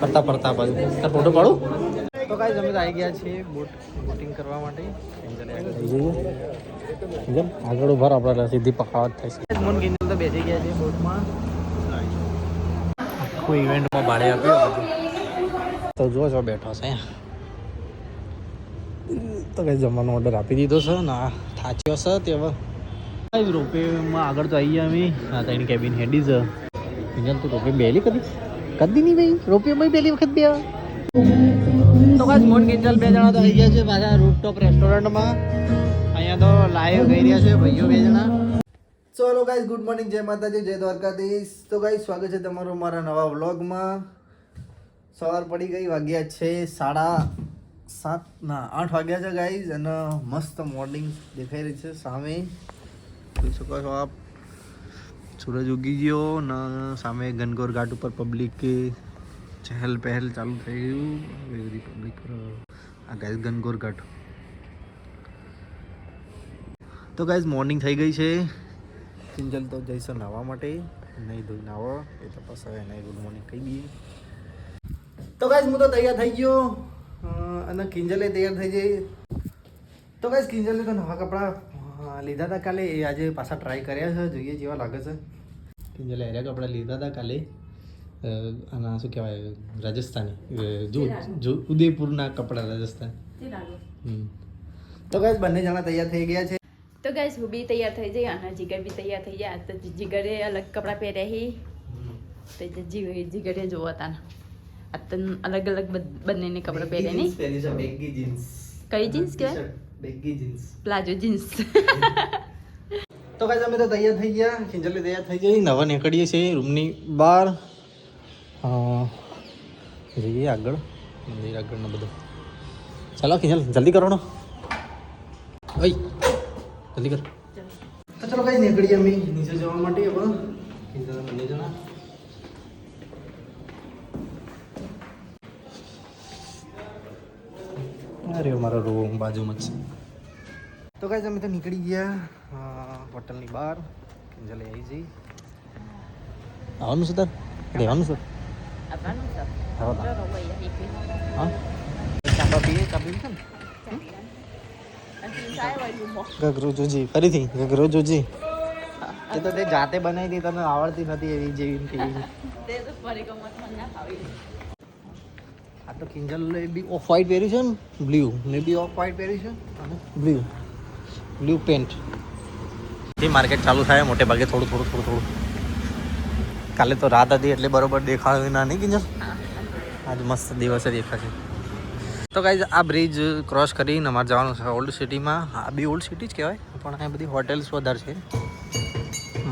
ફરતા પડતા બાજુ તાર ફોટો પાડું? તો કાંઈ અમે આવી ગયા છીએ બોટ બોટિંગ કરવા માટે. એન્જલ આગળ ઊભા આપણે સીધી પખાવત થઈ છે મોન કિંજલ તો બેસી ગયા છે બોટમાં આખું ઇવેન્ટમાં ભાડે આપ્યું. તો જો છો બેઠો છે. તો કઈ જમવાનો ઓર્ડર આપી દીધો છે ને થાચ્યો છે તે હવે. રોપેમાં આગળ તો આવી ગયા અમે. ત્રણ તો એની કેબિન હેડી છે. કિંજલ તું રોપે બેલી કદી કદી નહીં ભાઈ રોપેમાં પહેલી વખત બે તો કાંઈ મોન કિંજલ બે જણા તો આવી ગયા છે પાછા રૂપટોપ રેસ્ટોરન્ટમાં અહીંયા તો લાઈવ ગઈ રહ્યા છે ભાઈઓ બે જણા. ચલો ગાઈઝ ગુડ મોર્નિંગ જય માતાજી જય દ્વારકાધીશ. તો ગાઈઝ સ્વાગત છે તમારું મારા નવા વ્લોગમાં સવાર પડી ગઈ વાગ્યા છે સાડા સાત ના આઠ વાગ્યા છે ગાઈઝ અને મસ્ત મોર્નિંગ દેખાઈ રહી છે સામે. જોઈ શકો છો આપ. સૂરજ ઉગી ગયો ને સામે ગનગોર ઘાટ ઉપર પબ્લિક ચહેલ પહેલ ચાલુ થઈ ગયું. એવી બધી પબ્લિક આ ગાઈઝ ગનગોર ઘાટ. તો ગાઈઝ મોર્નિંગ થઈ ગઈ છે. કિંજલ તો જઈશું નાહવા માટે. નહીં ધોઈ નાવા એ તો હવે એને ગુડ મોર્નિંગ કહી દઈએ. તો ગાઈઝ હું તો તૈયાર થઈ ગયો. અને કિંજલે તૈયાર થઈ જઈ તો ગાઈઝ કિંજલે તો નવા કપડાં અ, લીધા હતા કાલે. એ આજે પાછા ટ્રાય કર્યા છે જોઈએ જેવા લાગે છે. કિંજલે એરિયા કપડાં લીધા હતા કાલે. આના શું કહેવાય રાજસ્થાની. જો જો ઉદયપુરના કપડાં રાજસ્થાન. તો ગાય બંને જણા તૈયાર થઈ ગયા છે. તો ગાઈસ હું બી તૈયાર થઈ જઈ અને જીગર બી તૈયાર થઈ ગયા. તો જીગરે અલગ કપડાં પહેર્યા હી. તો જે જી- જીગરે જોવા હતા આ અલગ અલગ બંનેને કપડાં પહેર્યા નહીં? કઈ જીન્સ કહેવાય? બેગી જીન્સ પ્લાઝો જીન્સ તો ગાઈઝ અમે તો તૈયાર થઈ ગયા. ખીંચલી તૈયાર થઈ ગઈ. નવા નીકળીએ છીએ રૂમની બહાર. જઈએ આગળ. મંદિર આગળ ને બધું. ચાલો ખીંજલ જલ્દી કરો ને ઓય જલ્દી કર. તો ચલો ગાઈઝ નીકળીએ અમે નીચે જવા માટે હવે. ખીંચલ બંને જણા. અરે મારો રૂમ બાજુમાં જ? છે તો કાંઈ અમે તો નીકળી ગયા હોટલની બહાર. કિંજલે આવી જઈ. આવવાનું છે તાર? રહેવાનું છે? આપવાનું છે. આવો તાર. બરાબર, હોય, એક મિનિટ. હા? ચાપા પીએ ચા પીએ છે ને હજી ચાય વાળું મો. ગગરો જોજી ફરીથી ગગરો એ તો તે જાતે બનાવી હતી તને આવડતી નથી એવી જેવી ને તેવી તે તો ફરી ગમત મને ના ફાવી. આ તો કિંજલ બી ઓફ વ્હાઇટ પહેર્યું છે ને? બ્લુ ને બી ઓફ વ્હાઇટ પહેર્યું છે? અને બ્લુ બ્લુ પેન્ટ એ માર્કેટ ચાલુ થાય, મોટે ભાગે થોડું થોડું થોડું થોડું. કાલે તો રાત હતી એટલે બરોબર દેખાયું ના, નહીં કિંજલ? આજ મસ્ત દિવસે દેખાશે. તો કાંઈ આ બ્રિજ ક્રોસ કરીને અમારે જવાનું છે ઓલ્ડ સિટીમાં આ બી ઓલ્ડ સિટી જ કહેવાય, પણ અહીંયા બધી હોટેલ્સ વધારે છે.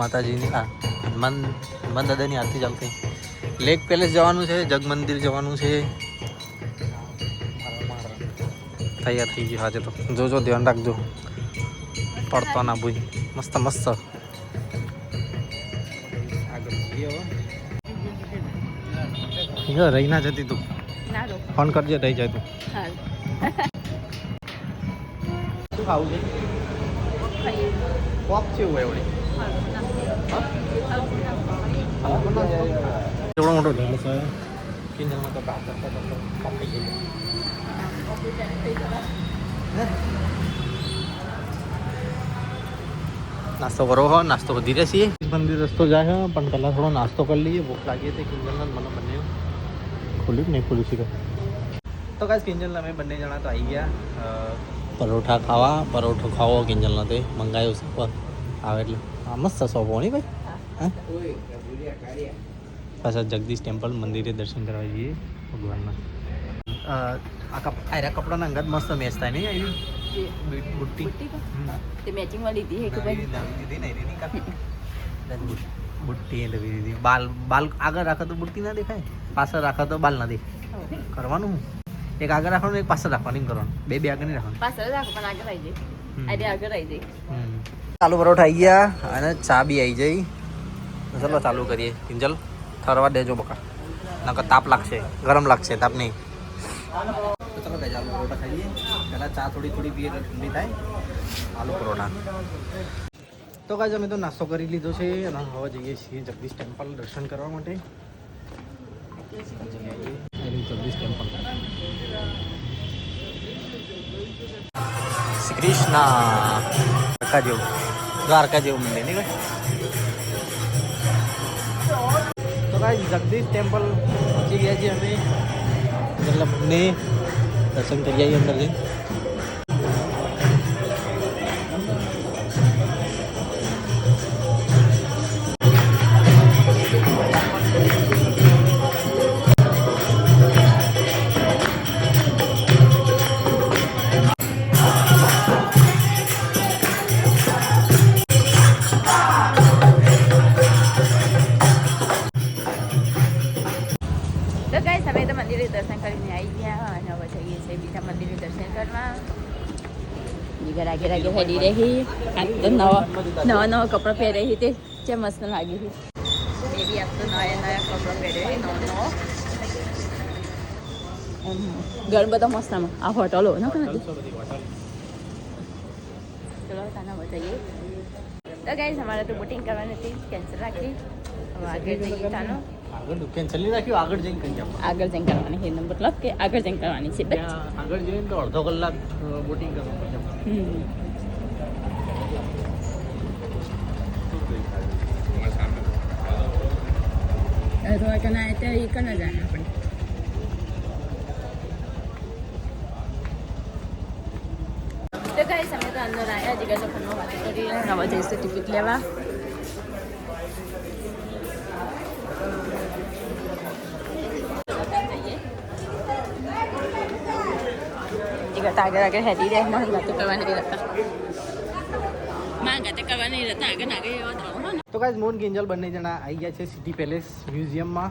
માતાજીની આ હનુમાન હનુમાન દાદાની આરતી ચાલતી. લેક પેલેસ જવાનું છે, જગ મંદિર જવાનું છે. તૈયાર થઈ ગયું આજે તો જોજો ધ્યાન રાખજો પડતો ના ભૂલ મસ્ત મસ્ત રહી ના જતી તું ફોન કરજે રહી જાય તું શું ખાવું છે પોપ છે એવું એવડે એવડો મોટો ઢેલો છે કિંજલમાં તો કામ કરતા કરતા કાપી ગઈ નાસ્તો કરો હો, નાસ્તો વધી રહેશે મંદિર રસ્તો જાય પણ પહેલાં થોડો નાસ્તો કરી લઈએ. ભૂખ લાગી હતી, કિંજલના મને બંને. ખુલ્યું નહીં ખુલ્યું છે તો કાંઈ કિંજલ અમે બંને જણા તો આવી ગયા. પરોઠા ખાવા. પરોઠો ખાવો કિંજલનો તે. મંગાયો છે આવે એટલે. હા મસ્ત સોપો નહીં ભાઈ? હા? પાછા જગદીશ ટેમ્પલ મંદિરે દર્શન કરવા જઈએ, ભગવાનના. આ કપ આયરા કપડાના અંગત મસ્ત મેચ થાય નહીં આવી બુટ્ટી. તે મેચિંગ વાળી હતી હે કે ભાઈ? બુટ્ટી એ લવી દીધી બાલ બાલ આગળ રાખો તો બુટ્ટી ના દેખાય? પાછળ રાખો તો બાલ ના દેખાય. કરવાનું એક આગળ રાખવાનું એક પાછળ રાખવાનું એમ કરવાનું. બે બે આગળ નહીં રાખવાનું. પાછળ રાખો પણ આગળ આવી જાય. આજે આગળ આવી જાય. પરોઠા આવી ગયા અને ચા બી આવી જઈ ચલો ચાલુ કરીએ. કિંજલ ઠરવા દેજો બકા. નકર તાપ લાગશે ગરમ લાગશે તાપ નહીં. તો ચલો ભાઈ આલુ પરોઠા ખાઈએ. પહેલાં ચા થોડી થોડી પીએ એટલે ઠંડી થાય. આલુ પરોઠા. તો કાજ અમે તો નાસ્તો કરી લીધો છે અને હવે જઈએ છીએ જગદીશ ટેમ્પલ દર્શન કરવા માટે. જગદીશ ટેમ્પલ. શ્રી કૃષ્ણ. દ્વારકા જેવું દ્વારકા જેવું મંદિર, નહીં ભાઈ? તો ભાઈ જગદીશ ટેમ્પલ પહોંચી ગયા છીએ અમે. મતલબ ને દર્શન કરી આવીએ અંદર જઈને. હેડી રહી. તો નવા નવા નવા કપડાં પહેરી છે તે. જે મસ્ત લાગે હતી બેબી આજ તો નયા નયા કપડાં પહેરે છે નવો નવો. ઘણ બધા મસ્તમાં આ હોટલો ન કે ચલો તાના બતાવીએ તો ગાઈસ અમારે તો બુટિંગ કરવાની હતી કેન્સલ રાખી. હવે આગળ જઈએ તાનો. આગળ દુકાન ચલી રાખ્યું આગળ જઈને કઈ આગળ જઈને કરવાની છે મતલબ કે આગળ જઈને કરવાની છે આગળ જઈને તો અડધો કલાક બોટિંગ કરવાનું આતે એ કના જાણે આપણે તો ગાઈસ અમે તો અંદર આવ્યા જીગર ફોનમાં વાત કરી. હવે જઈશું ટિકિટ લેવા. જીગર તો આગળ આગળ હેડી રહે મને વાતો કરવાની નહીં રહેતા. માં ગાતે કરવાની નહીં રહેતા, આગળ આગળ એવા તો કાંઈ મોન ગેંજલ બંને જણા આવી ગયા છે સિટી પેલેસ મ્યુઝિયમમાં.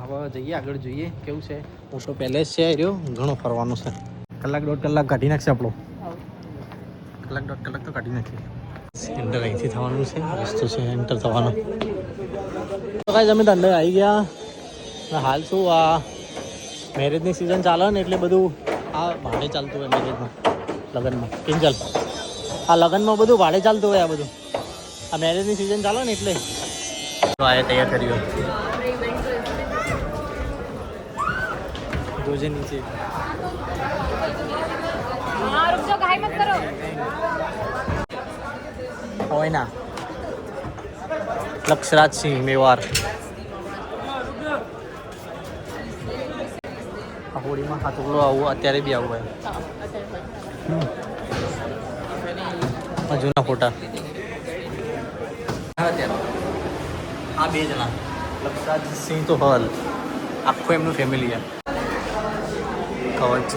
હવે જઈએ, આગળ જોઈએ કેવું છે. મોટો પેલેસ છે, રહ્યો, ઘણો ફરવાનું છે. કલાક દોઢ કલાક કાઢી નાખશે આપણો. કલાક દોઢ કલાક તો કાઢી નાખીએ. એન્ટર અહીંથી થવાનું છે, રસ્તો છે એન્ટર થવાનો. તો કાંઈ અમે અંદર આવી ગયા. હાલ શું આ મેરેજની સિઝન ચાલે ને એટલે બધું આ ભાડે ચાલતું હોય મેરેજમાં લગ્નમાં. કિંજલ આ લગ્નમાં બધું ભાડે ચાલતું હોય આ બધું. આ મેરેજની સિઝન ચાલે ને એટલે તો આ તૈયાર કર્યું જોજે નીચે હોય ના લક્ષરાજ સિંહ મેવાર આ હોળીમાં હાથોકલો આવું અત્યારે બી આવું હોય આ જૂના ફોટા આ બે જણા. લક્ષરાજ સિંહ તો હલ. આખું એમનું ફેમિલી છે. કવચ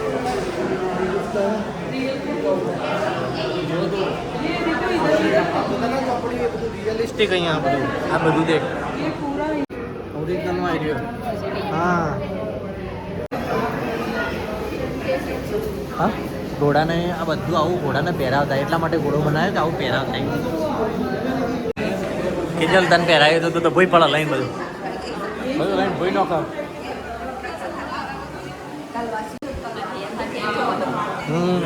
રિયલિસ્ટિક અહીંયા આ બધું. આ બધું દેખ. ઓરિજિનલમાં આવી રહ્યો હા. હા? ઘોડાને આ બધું આવું ઘોડાને પહેરાવતા એટલા માટે ઘોડો બનાવ્યો કે આવું પહેરાવતા? કિજલ તને પહેરાવ્યો તો તો ભોય પડે લઈને બધું બધું લઈને નોખા હમ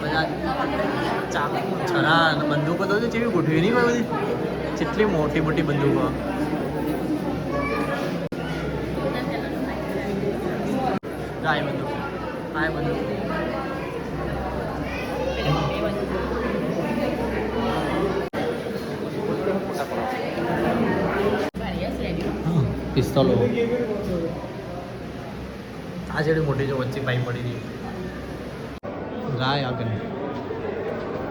બધા ચાકુ છરા બંદૂકો તો જેવી ગોઠવી નહીં કોઈ બધી કેટલી મોટી મોટી બંદૂકો આ બંદૂક આ બંદૂક પિસ્તોલો. આ જેવી મોટી જો વચ્ચે પાઈ પડી રહી રાય આગળ.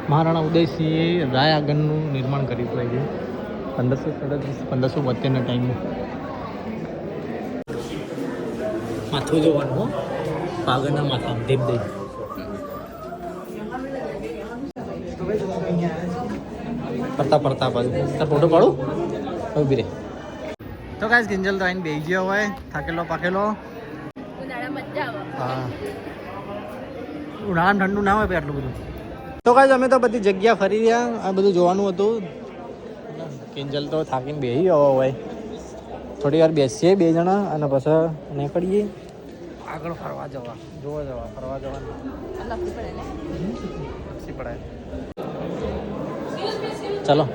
મહારાણા ઉદયસિંહે રાય આગળનું નિર્માણ કર્યું હતું આજે પંદરસો સડત્રીસ પંદરસો બોતેરના ટાઈમમાં માથું જોવાનું પાગરના માથા. દેવ પડતા પડતા બાજુ તાર ફોટો પાડું? ઊભી રે તો કાંઈ કિંજલ તો આવીને બેસી ગયો હોય થાકેલો પાકેલો. હા. ઉનાળામાં ઠંડુ ના હોય આટલું બધું. તો કાંઈ અમે તો બધી જગ્યા ફરી રહ્યા. આ બધું જોવાનું હતું. કિંજલ તો થાકીને બેસી ગયો હોય. થોડી વાર બેસીએ બે જણા અને પછી નીકળીએ. આગળ ફરવા જવા. જોવા જવા ફરવા જવાનું. પડે લપસી પડાય. ચલો.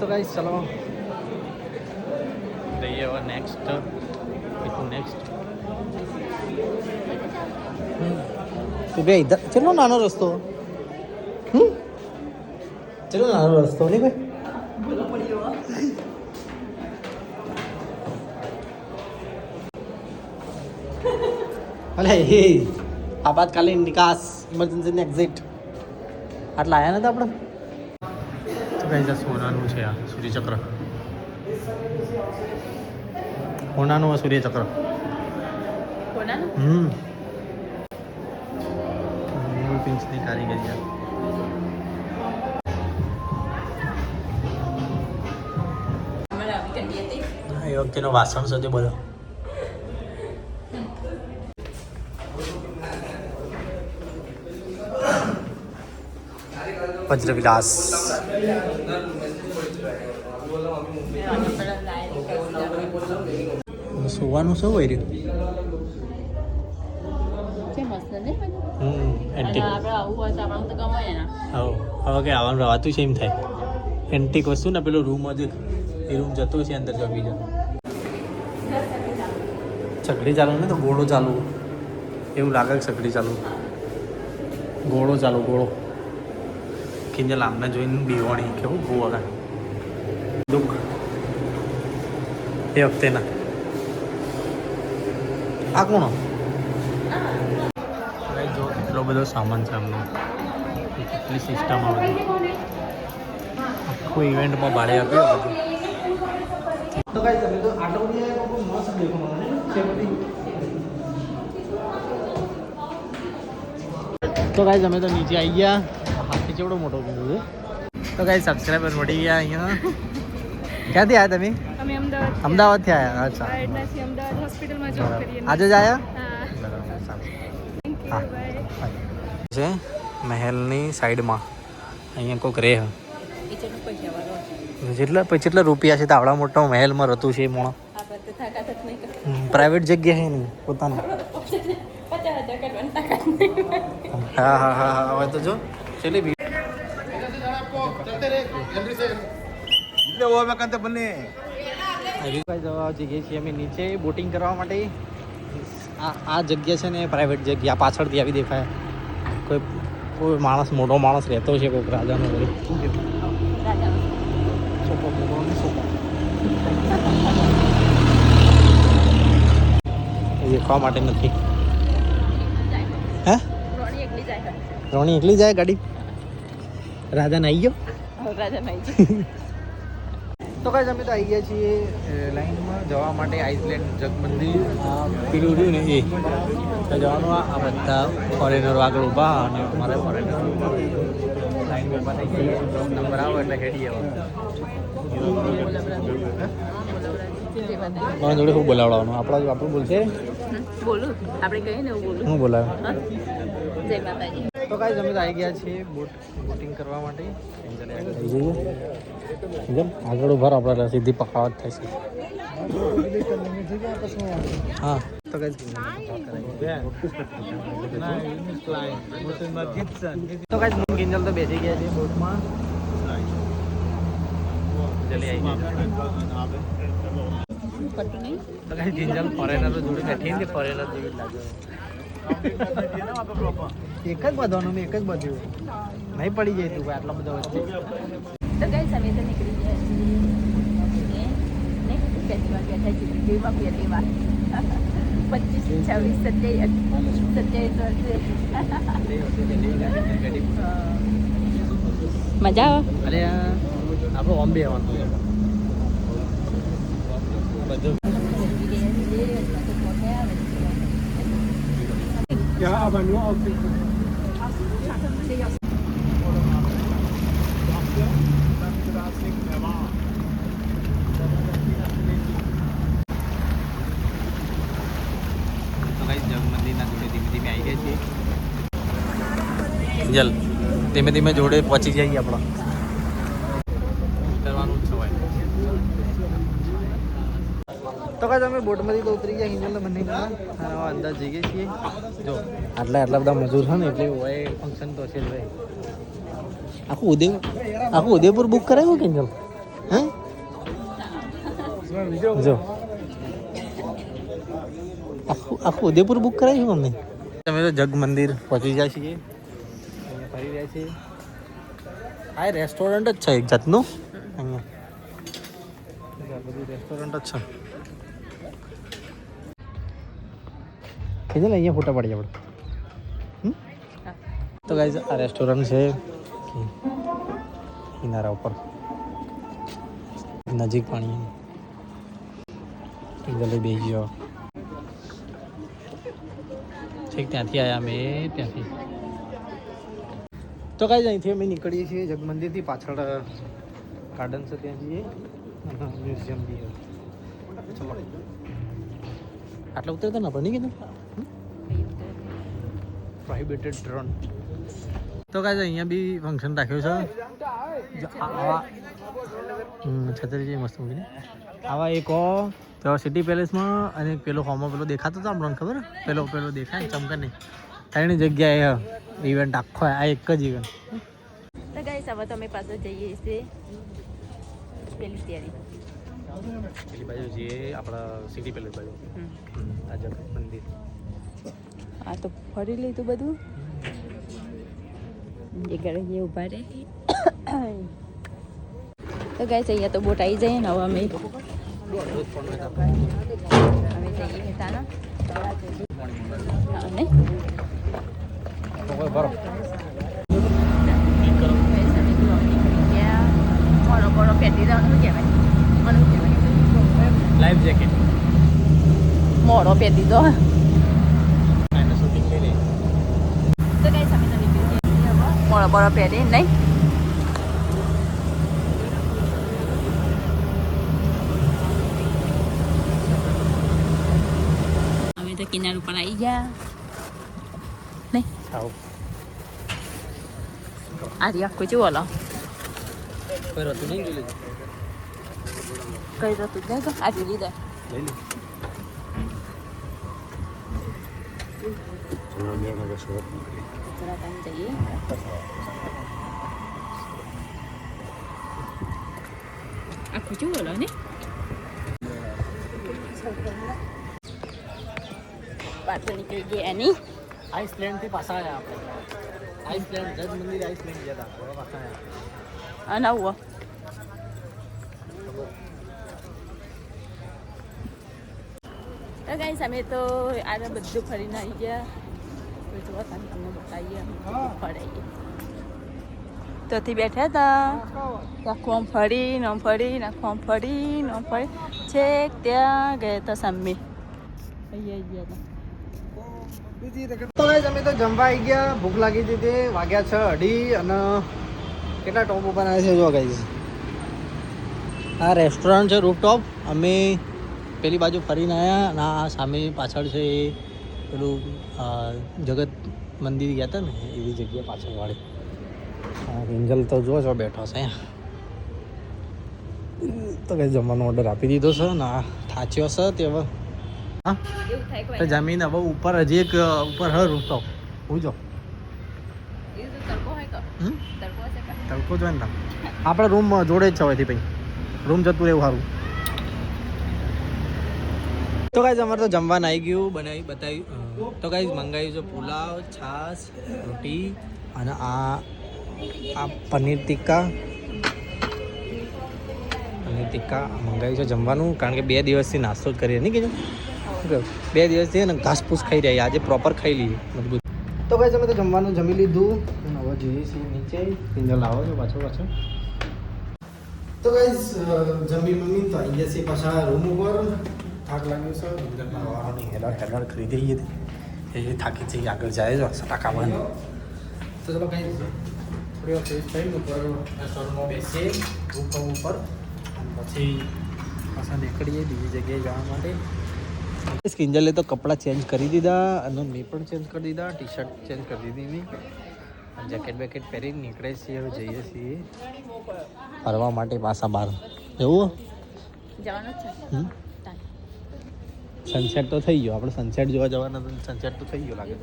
તો ગાઈસ ચલો. જઈએ હવે નેક્સ્ટ એટલું નેક્સ્ટ તો બે ઇધર ચલો નાનો રસ્તો? હમ? ચલો નાનો રસ્તો નહીં ભાઈ? અલે હે. આપાતકાલીન નિકાસ ઇમરજન્સી એક્ઝિટ આટલા આવ્યા નતા આપણે? તો આ સોનાનું છે આ સૂર્યચક્ર. સોનાનું આ સૂર્યચક્ર? હમ. કારીગરી એ વખતેનો વાસણ છે બોલો બધો. વજ્ર વિલાસ સુવાનું શું હોય રહ્યું? હવે હવે કે આવવાનું રવાતું છે એમ થાય. એન્ટિક વસ્તુ ને પેલો રૂમ જ એ રૂમ જતો છે અંદર જમી જતો છકડી ચાલુ ને તો ગોળો ચાલુ. એવું લાગે કે ચાલુ. ઘોડો ચાલુ ઘોડો કિંજલ આમને જોઈને બીવાણી કેવું બહુ આગળ દુઃખ. એ વખતેના આ કોણ? જો એટલો બધો સામાન છે એમનો કેટલી સિસ્ટમ આવે આખું ઇવેન્ટમાં ભાડે આપ્યું બધું. તો કઈ તમે તો આટલો બધી મસ્ત દેખો મને તો ગાઈઝ અમે તો નીચે આવી ગયા. હાથી કેવડો મોટો કીધું છે તો ગાઈઝ સબસ્ક્રાઈબર મળી ગયા અહીંયા ક્યાંથી આવ્યા તમે અમે અમદાવાદ અમદાવાદથી આવ્યા અચ્છા અમદાવાદ હોસ્પિટલમાં જોબ કરીએ આજે જ આવ્યા હા થેન્ક યુ બાય છે મહેલની સાઈડમાં અહીંયા કોઈક રહે જેટલા પછી જેટલા રૂપિયા છે તો આવડા મોટો મહેલમાં રતું છે મોણો પ્રાઇવેટ જગ્યા છે નહીં પોતાની હા હા હા હા હવે તો જો ચલી ભીડ હરીફાઈ જવા જઈએ છીએ અમે નીચે બોટિંગ કરવા માટે. આ આ જગ્યા છે ને પ્રાઇવેટ જગ્યા પાછળથી આવી દેખાય. કોઈ કોઈ માણસ મોટો માણસ રહેતો છે કોઈક રાજાનો દેખવા માટે નથી. હે? રોણી એકલી જાય રોણી એકલી જાય ગાડી? રાજા નાઈ ગયો? રાજા નાઈ નહીં તો કઈ અમે તો આવી ગયા છીએ લાઈનમાં જવા માટે આઈસલેન્ડ જગમંદિર. આ પેલું રહ્યું ને એ. તો જવાનું આ બધા ફોરેનરો આગળ ઊભા અને અમારે ફોરેનર લાઈન ઊભા થઈ નંબર આવે એટલે હેડી મારા જોડે શું બોલાવડાવવાનું આપણા આપણું બોલશે? બોલું. આપણે કહીએ ને બોલું. હું બોલાવે? જય માતાજી. તો કાંઈ અમે તો આવી ગયા છીએ બોટ બોટિંગ કરવા માટે. એન્જલે આગળ ઊભા આપણે સીધી પખાવત થાય છે. હા. તો કાંઈ તો કાંઈ હું કિંજલ તો બેસી ગયા છે બોટમાં. જલ્દી આવી ગયા પટ્ટું નહીં તો કાંઈ કિંજલ ફોરેનર જોડે બેઠી ને ફોરેનર જેવી લાગે. એક જ બધવાનું મેં એક જ બધું. નહીં પડી જાય તું આટલા બધા વચ્ચે. તો ગઈ સમય તો નીકળી ગયા છીએ નહીં પહેલી વાર બેઠા છીએ કેવીમાં પહેલી વાર પચીસ છવ્વીસ સત્યાવીસ સત્યાવીસ વર્ષે મજા આવે અરે આ આપણું બોમ્બે આવવાનું બધું તો કઈ જગમંદિરના જોડે ધીમે ધીમે આવી ગયા છીએ જલ. ધીમે ધીમે જોડે પહોંચી જઈએ આપણો. તો કાંઈ અમે બોટમાંથી તો ઉતરી ગયા હિંજલ બંને અંદર જઈએ છીએ. જો આટલા આટલા બધા મજૂર છે ને એટલે હોય ફંક્શન તો છે જ ભાઈ. આખું ઉદય આખું ઉદયપુર બુક કરાવ્યું કે હિંજલ હે? જો. આખું આખું ઉદયપુર બુક કરાવ્યું મમ્મી તમે તો જગ મંદિર પહોંચી જાય છીએ. આ રેસ્ટોરન્ટ જ છે એક જાતનું. અહીંયા. બધું રેસ્ટોરન્ટ જ છે. કીધું ને અહીંયા ફોટા પાડીએ આપણે. તો ગાઈઝ આ રેસ્ટોરન્ટ છે. કિનારા ઉપર. નજીક પાણી. જલ્દી બેસી ગયો ઠીક, ત્યાંથી આવ્યા અમે, ત્યાંથી. તો કાંઈ અહીંથી અમે નીકળીએ છીએ જગ મંદિરથી પાછળ ગાર્ડન છે ત્યાં જઈએ. મ્યુઝિયમ બી. ચલો. આટલા ઉતરતા ના પણ નહીં પ્રાઇવેટેડ ડ્રોન તો કાંઈ અહીંયા બી ફંક્શન રાખ્યું છે. આવા છત્રીજી મસ્ત મૂકીને આવા એક તો સિટી પેલેસમાં અને પેલો હોમો પેલો દેખાતો હતો આપણને ખબર? પેલો પેલો દેખાય ને, ચમકે નહીં. ત્રણેય જગ્યાએ ઇવેન્ટ આખો આ એક જ ઇવેન્ટ તો ગાઈસ હવે તો અમે પાછળ જઈએ છીએ. પેલી તૈયારી પેલી બાજુ જઈએ આપણા સિટી પેલી બાજુ. આ જગત મંદિર. આ તો ફરી લીધું બધું. એ ઘરે જે ઊભા રહે. તો ગાઈસ અહીંયા તો બોટ આવી જાય ને હવે અમે અમે જઈએ તાના અને મને લાઈફ જેકેટ મોડો પહેરી હવે. મોડો મોડો પહેરી નહીં? અમે તો કિનાર ઉપર આવી ગયા. નહીં? આવું આજે આખું જુઓ લો કોઈ રહેતું નહીં જોઈ લેજો કઈ તો તું જાય તો આજે લીધા લઈ લે જરા ટાઈમ જઈએ આખું જુઓ લો ને બહાર તો નીકળી ગયા નહીં આઈસલેન્ડથી પાછા આવ્યા આપણે આઈસલેન્ડ જજ મંદિર આઈસલેન્ડ ગયા હતા. અને આવો તો ગાઈસ અમે તો આને બધું ફરીને આવી ગયા. જોવા તમે તમને બતાવીએ ફરાઈએ. તોથી બેઠા હતા. આખું આમ ફરી ન ફરી આમ ફરી ન ફરી. છેક ત્યાં ગયા હતા સામે. અહીંયા ગયા હતા. તો ગાઈસ અમે તો જમવા આવી ગયા. ભૂખ લાગી હતી તે. વાગ્યા છ અઢી અને કેટલા ટોપ ઉપર આવે છે જો ગાઈસ આ રેસ્ટોરન્ટ છે રૂફટોપ અમે પેલી બાજુ ફરીને આવ્યા અને આ સામે પાછળ છે એ પેલું જગત મંદિર ગયા હતા ને, એવી જગ્યા પાછળવાળી. વાળી એન્જલ તો જો છો, બેઠો છે. તો કઈ જમવાનો ઓર્ડર આપી દીધો છે ને આ થાચ્યો છે તે હવે. હા? તો જમીન હવે ઉપર હજી એક ઉપર હર રૂફટોપ હું જો તો તડકો હોય હમ? તડકો છે કે? તડકો જ હોય ને આપણે રૂમ જોડે જ છે હવેથી ભાઈ. રૂમ જતું રહેવું સારું. તો કાંઈ અમારે તો જમવાનું આવી ગયું બનાવી બતાવ્યું તો કાંઈ મંગાવ્યું છે પુલાવ છાશ રોટી અને આ આ પનીર ટિક્કા. પનીર ટિક્કા મંગાવ્યું છે જમવાનું કારણ કે બે દિવસથી નાસ્તો જ કરીએ. નહીં કીધું? શું દિવસ બે દિવસથી ને ઘાસ ફૂસ ખાઈ રહ્યા આજે પ્રોપર ખાઈ લઈએ. મજબૂત તો ભાઈ અમે તો જમવાનું જમી લીધું. હવે જોઈએ છીએ નીચે. પિંજલ લાવો છો પાછો પાછો. તો ગાઈઝ જમી મમ્મી તો આવી જશે પાછા રૂમ ઉપર. થાક લાગ્યો છે. પિંજલમાં લાવવાની હેલર હેલર ખરીદી દઈએ. એ થાકી જઈ આગળ જાય છે સટાકા બંધ. તો ચલો ગાઈઝ થોડી વાર ફ્રેશ થઈને ઉપર રેસ્ટોરન્ટમાં બેસીએ. રૂમ ઉપર. પછી પાછા નીકળીએ બીજી જગ્યાએ જવા માટે. કિંજલે તો કપડાં ચેન્જ કરી દીધા અને મેં પણ ચેન્જ કરી દીધા ટી શર્ટ ચેન્જ કરી દીધી મેં. જેકેટ બેકેટ પહેરીને નીકળે છીએ હવે જઈએ છીએ. ફરવા માટે પાછા બહાર. જવું. સનસેટ તો થઈ ગયો. આપણે સનસેટ જોવા જવાના તો સનસેટ તો થઈ ગયો લાગે.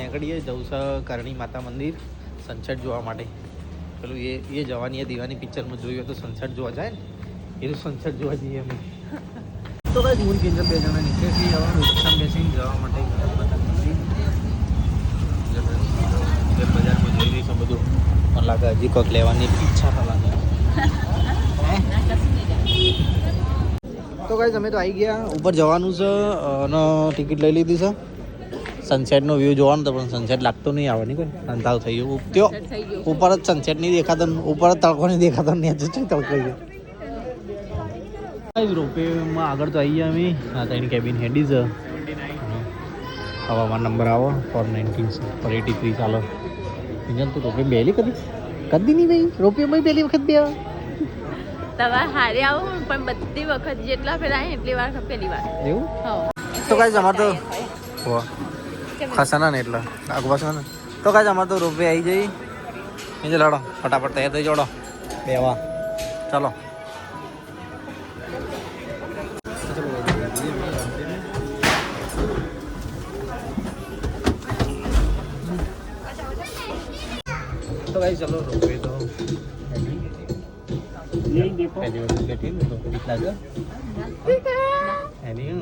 નીકળીએ જવું છે કરણી માતા મંદિર સનસેટ જોવા માટે. પેલું એ એ જવાની એ દીવાની પિક્ચરમાં જોયું હતું સનસેટ જોવા જાય ને. એનું સનસેટ જોવા જઈએ અમે. તો કઈ હું કેન્દ્ર બે જણા નીકળે છીએ રિક્ષા બેસીને જવા માટે બજારમાં જોઈ બધું. લાગે હજી કોઈક લેવાની ઈચ્છા થવા તો કઈ તમે તો આવી ગયા. ઉપર જવાનું છે અને ટિકિટ લઈ લીધી છે. સનસેટનો વ્યૂ જોવાનો તો પણ સનસેટ લાગતો નહીં આવે નહીં કોઈ? અંધાવ થઈ ગયું. ઉપત્યો ઉપર જ સનસેટ નહીં દેખાતો ને ઉપર જ તડકો નહીં દેખાતો ને નીચે તડકો ગયો. રોપેમાં આગળ તો આવી ગયા અમે હા તો એની કેબિન હેડી છે. હવામાન નંબર આવો. Four nineteen four eighty three ચાલો. ઇન્જન તો રોપે બેલી કદી? કદી નહીં ભાઈ. રોપેમાં પહેલી વખત બે તમારે હારે આવું પણ બધી વખત જેટલા ફેરા એટલી વાર પેલી વાર. એવું? તો કાંઈ અમાર તો ખસાના ને એટલા. આગવા ને. તો કાંઈ અમાર તો રોપે આવી જઈ. નીચે લડો ફટાફટ તૈયાર થઈ જોડો બેવા ચાલો. તો કઈ ચલો રોપે તો પહેલી વખત બેઠી ને તો બીક લાગે એની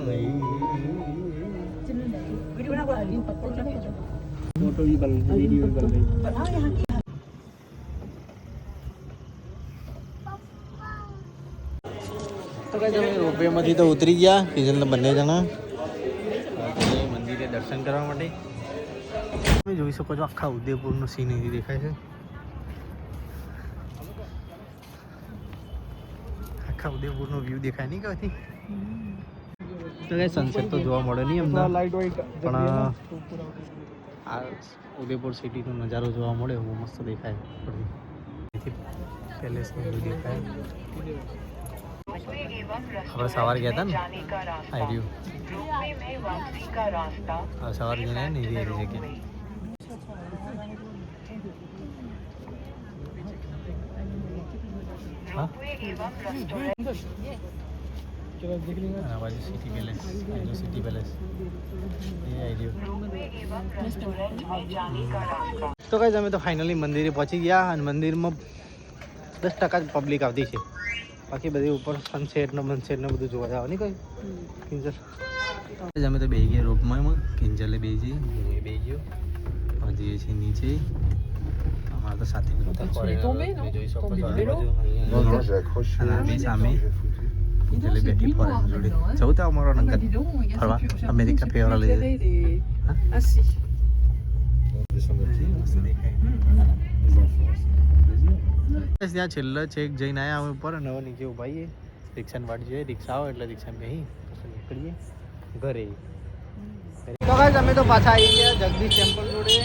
તો કઈ તમે રોપવેમાંથી તો ઉતરી ગયા કિજનને બંને જણા હવે મંદિરે દર્શન કરવા માટે તમે જોઈ શકો છો આખા ઉદયપુરનો સીન અહીંથી દેખાય છે આખા ઉદયપુરનો વ્યૂ દેખાય નહીં કઈ તો સનસેટ તો જોવા મળે નહીં અમદાવાદ પણ આ ઉદયપુર સિટીનો નજારો જોવા મળે બહુ મસ્ત દેખાય. પેલેસનું વ્યૂ દેખાય હવે સવાર ગયા હતા ને? આવી રહ્યું. હવે સવાર જઈને ને એવી રહી જગ્યા સિટી પેલેસ આ સિટી પેલેસ એ આવી રહ્યું તો કઈ અમે તો ફાઇનલી મંદિરે પહોંચી ગયા અને મંદિરમાં દસ ટકા જ પબ્લિક આવતી છે. બાકી બધી ઉપર સનસેટ ને બનસેટ ને બધું જોવા જવાની કઈ? કિંજલ? અમે તો બે ગયા રોપમાં કિંજલે બે જઈએ હું બે ગયો. જઈએ છીએ નીચે. અમારા તો સાથે બધા foreigner તમે જોઈ શકો Non, અહીંયા અને આ બે સામે કિંજલે બેઠી ફોરેન જોડે. જવું. તો અમારો નંગત ફરવા. અમેરિકા ફેરવા લઈ Ah si. બસ ત્યાં છેલ્લે છેક જઈને આવ્યા અમે ઉપર અને હવે નીચે ઊભા છીએ રિક્ષાની વાટ જોઈએ. રિક્ષા આવે એટલે રિક્ષામાં બેસી પછી નીકળીએ. ઘરે તો ગાઈસ અમે તો પાછા આવી ગયા જગદીશ ટેમ્પલ જોડે.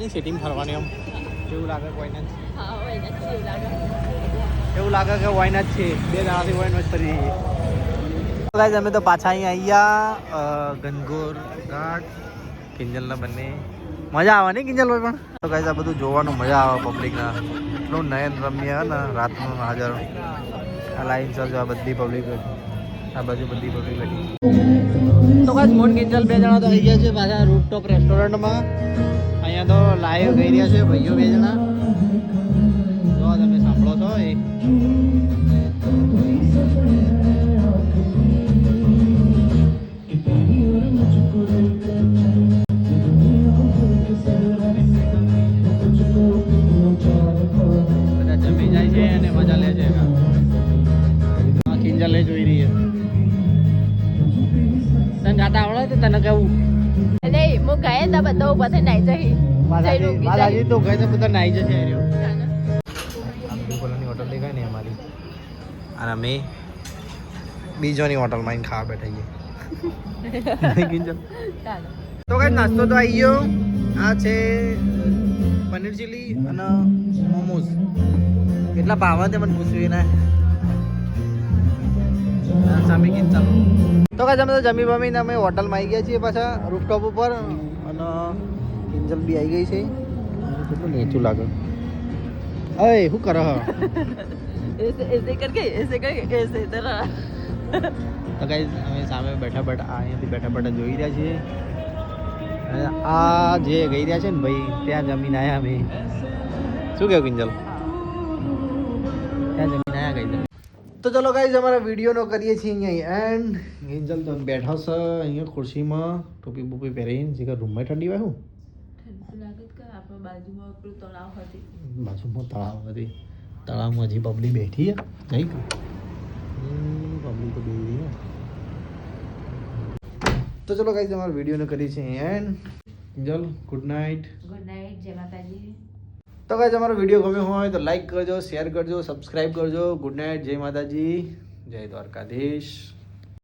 નહીં સિટીમ ફરવાની આમ. કેવું લાગે કોઈને હા હોય ને કેવું લાગે? એવું લાગે કે વાયના જ છે? બે દાડાથી વાયનો જ ફરી ગાઈઝ ગાઈસ અમે તો પાછા અહીંયા આવી ગયા ગનગોર ઘાટ કિંજલના બંને. મજા આવે નહીં કિંજલ ભાઈ પણ? તો ગાઈઝ આ બધું જોવાનું મજા આવે પબ્લિકના એટલું નયન રમ્ય ને રાતનું હાજર. આ લાઈન સર આ બધી પબ્લિક આ બાજુ બધી પબ્લિક બેઠી તો ગાઈસ મોન કિંજલ બે જણા તો આવી ગયા છે પાછા રૂફટોપ રેસ્ટોરન્ટમાં અહીંયા તો લાઈવ ગઈ રહ્યા છે ભાઈઓ બે જણા. જો તમે સાંભળો છો એ. જોઈ રહી છે. તને ગાતા આવડે તો તને કેવું એટલે હું ગયા તા બધા ઊભા થઈને નાઈ જઈ માતાજી તો ગઈ તો બધા નાઈ જશે એ રહ્યો ચાલો. આંબીપોલાની હોટલ દેખાય ને અમારી. અને અમે બીજોની હોટલમાં આવીને ખાવા બેઠા છીએ. તો કઈ નાસ્તો તો આવી ગયો. આ છે પનીર ચીલી અને મોમોઝ. કેટલા ભાવ તે મને પૂછ્યું ને સામે કિંચા તો કાંઈ અમે તો જમી બમીને અમે હોટલમાં આવી ગયા છીએ પાછા રૂફટોપ ઉપર અને કિંજલ બી આવી ગઈ છે. કેટલું નીચું લાગે. અય શું કરો હા? એસે કરકે એસે કરકે એસે તરા તો ગાઈઝ અમે સામે બેઠા બેઠા અહીંયાથી બેઠા બેઠા જોઈ રહ્યા છીએ. આ જે ગઈ રહ્યા છે ને ભાઈ ત્યાં જમીન આવ્યા અમે. શું કહ્યું કિંજલ? ત્યાં જમીન આયા ગઈ તો ચલો ગાઈઝ અમારા વિડીયોનો કરીએ છીએ અહીંયા એન્ડ કિંજલ તો બેઠા છે અહીંયા ખુરશીમાં ટોપી બોપી પહેરીને જે રૂમમાં ઠંડી હોય હું? બાજુમાં તળાવ હતી. તળાવમાં હજી પબ્લિક બેઠી જઈ પબ્લિક તો બેઠી તો ચલો ગાઈઝ અમારા વિડીયોને કરીએ છીએ and angel good night good night Jai Mataji. તો કાંઈ તમારો વીડિયો ગમ્યો હોય તો લાઈક કરજો શેર કરજો સબસ્ક્રાઈબ કરજો. ગુડ નાઇટ જય માતાજી. જય દ્વારકાધીશ.